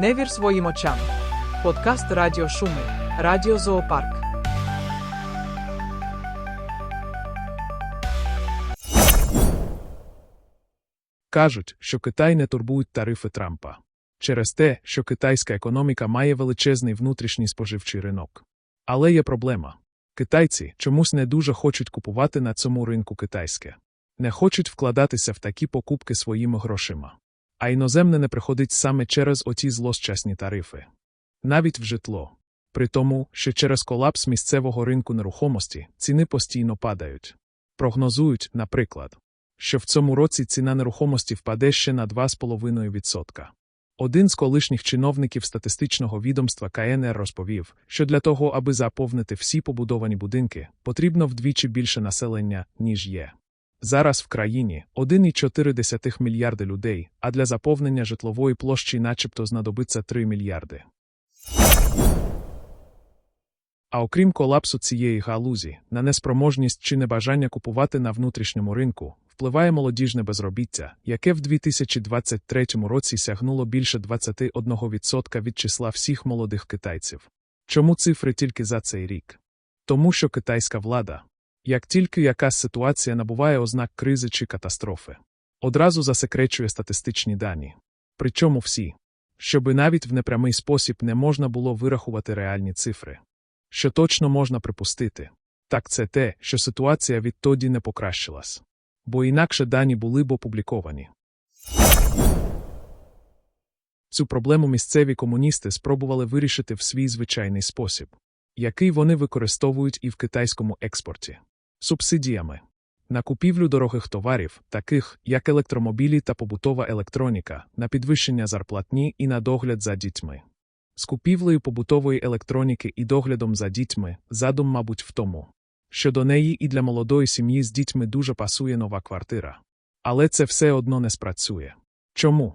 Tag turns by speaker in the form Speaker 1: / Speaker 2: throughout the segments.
Speaker 1: Не вір своїм очам. Подкаст Радіо Шуми. Радіо Зоопарк.
Speaker 2: Кажуть, що Китай не турбують тарифи Трампа через те, що китайська економіка має величезний внутрішній споживчий ринок. Але є проблема. Китайці чомусь не дуже хочуть купувати на цьому ринку китайське, не хочуть вкладатися в такі покупки своїми грошима. А іноземне не приходить саме через оті злощасні тарифи. Навіть в житло. При тому, що через колапс місцевого ринку нерухомості ціни постійно падають. Прогнозують, наприклад, що в цьому році ціна нерухомості впаде ще на 2,5%. Один з колишніх чиновників статистичного відомства КНР розповів, що для того, аби заповнити всі побудовані будинки, потрібно вдвічі більше населення, ніж є. Зараз в країні 1,4 мільярди людей, а для заповнення житлової площі начебто знадобиться 3 мільярди. А окрім колапсу цієї галузі, на неспроможність чи небажання купувати на внутрішньому ринку, впливає молодіжне безробіття, яке в 2023 році сягнуло більше 21% від числа всіх молодих китайців. Чому цифри тільки за цей рік? Тому що китайська влада, як тільки якась ситуація набуває ознак кризи чи катастрофи, одразу засекречує статистичні дані. Причому всі, щоби навіть в непрямий спосіб не можна було вирахувати реальні цифри. Що точно можна припустити, так це те, що ситуація відтоді не покращилась, бо інакше дані були б опубліковані. Цю проблему місцеві комуністи спробували вирішити в свій звичайний спосіб, який вони використовують і в китайському експорті субсидіями на купівлю дорогих товарів, таких як електромобілі та побутова електроніка, на підвищення зарплатні і на догляд за дітьми. З купівлею побутової електроніки і доглядом за дітьми задум, мабуть, в тому, що до неї і для молодої сім'ї з дітьми дуже пасує нова квартира. Але це все одно не спрацює. Чому?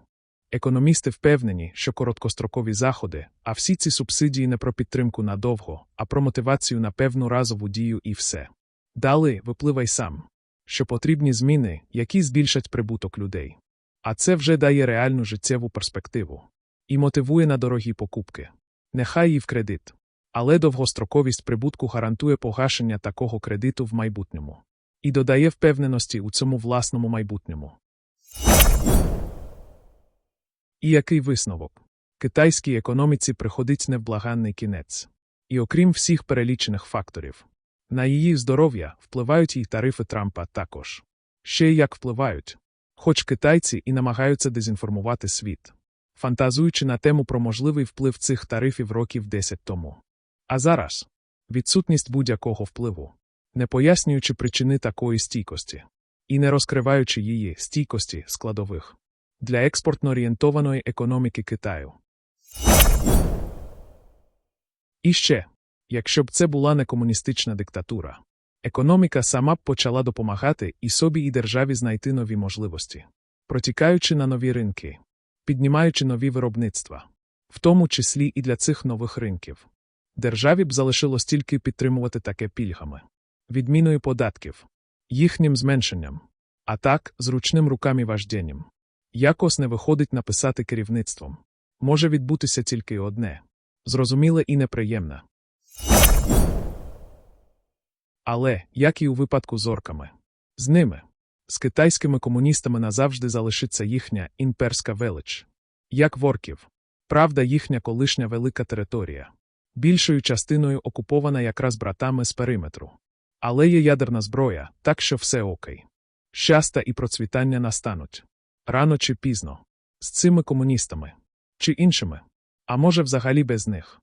Speaker 2: Економісти впевнені, що короткострокові заходи, а всі ці субсидії не про підтримку надовго, а про мотивацію на певну разову дію і все. Далі випливай сам, що потрібні зміни, які збільшать прибуток людей. А це вже дає реальну життєву перспективу і мотивує на дорогі покупки. Нехай і в кредит. Але довгостроковість прибутку гарантує погашення такого кредиту в майбутньому і додає впевненості у цьому власному майбутньому. І який висновок? Китайській економіці приходить невблаганний кінець. І окрім всіх перелічених факторів, на її здоров'я впливають і тарифи Трампа також. Ще як впливають. Хоч китайці і намагаються дезінформувати світ фантазуючи на тему про можливий вплив цих тарифів років 10 тому. А зараз відсутність будь-якого впливу, не пояснюючи причини такої стійкості і не розкриваючи її стійкості складових для експортно орієнтованої економіки Китаю. І ще, якщо б це була не комуністична диктатура, економіка сама б почала допомагати і собі і державі знайти нові можливості, протікаючи на нові ринки піднімаючи нові виробництва, в тому числі і для цих нових ринків. Державі б залишилось тільки підтримувати таке пільгами, відміною податків, їхнім зменшенням, а так, зручним руками вожденням. Якось не виходить написати керівництвом. Може відбутися тільки одне зрозуміле і неприємне. Але, як і у випадку з орками, з ними з китайськими комуністами назавжди залишиться їхня імперська велич. Як ворків. Правда, їхня колишня велика територія. Більшою частиною окупована якраз братами з периметру. Але є ядерна зброя, так що все окей. Щастя і процвітання настануть. Рано чи пізно. З цими комуністами. Чи іншими. А може, взагалі без них.